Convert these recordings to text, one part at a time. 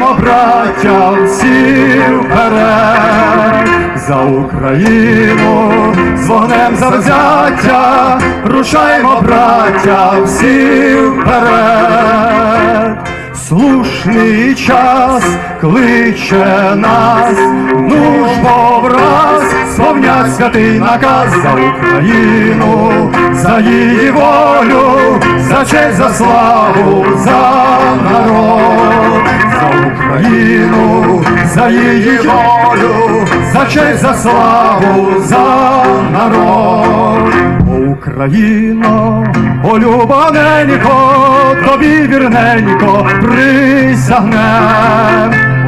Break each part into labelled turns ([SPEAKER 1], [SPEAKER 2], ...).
[SPEAKER 1] Рушаймо, браття, всі вперед, за Україну з вогнем завзяття, рушаймо, браття, всі вперед. Слушний час кличе нас, ну ж бо враз сповнять святий наказ за Україну, за її волю, за честь, за славу, за народ, Україну, за її волю, за честь, за славу, за народ. Україно, о любаненько, тобі вірненько присягнем.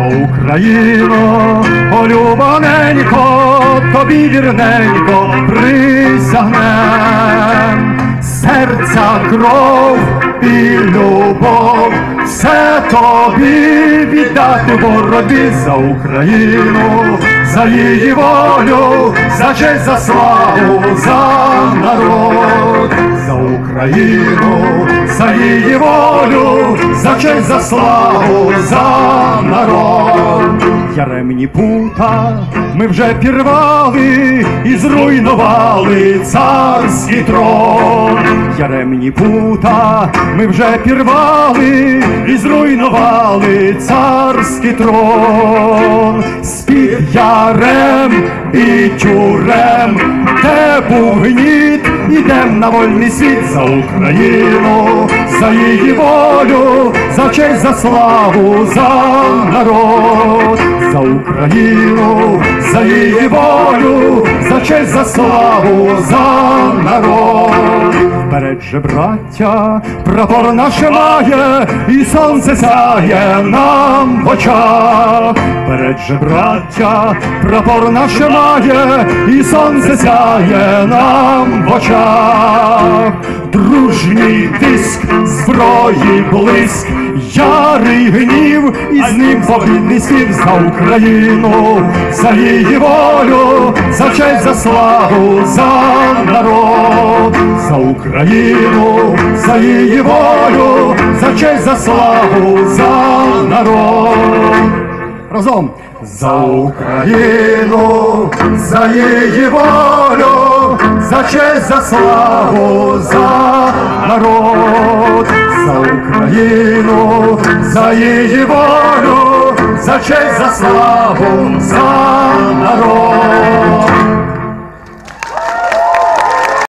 [SPEAKER 1] О, Україно, о тобі вірненько присягнем. Серця кров і любов, все тобі віддати боротьбі за Україну, за її волю, за честь, за славу, за народ, за Україну, за її волю, за честь, за славу, за народ. Яремні пута ми вже пірвали і зруйнували царський трон. Яремні пута ми вже пірвали і зруйнували царський трон. З-під ярем і тюрем, де був гніт, ідем на вольний світ за Україну, за її волю, за честь, за славу, за народ, за Україну, за її волю, за честь, за славу, за народ. Вперед же, браття, прапор наш має, і сонце сяє нам в очах. Вперед же, браття, прапор наш має, і сонце сяє нам в очах. Дружній тиск, зброї блиск, ярий гнів, і з ним побідний спів за Україну, за її волю, за честь, за славу, за народ, за Україну, за її волю, за честь, за славу, за народ. Разом. За Україну, за її волю, за честь, за славу, за народ, за Україну, за її волю, за честь, за славу, за.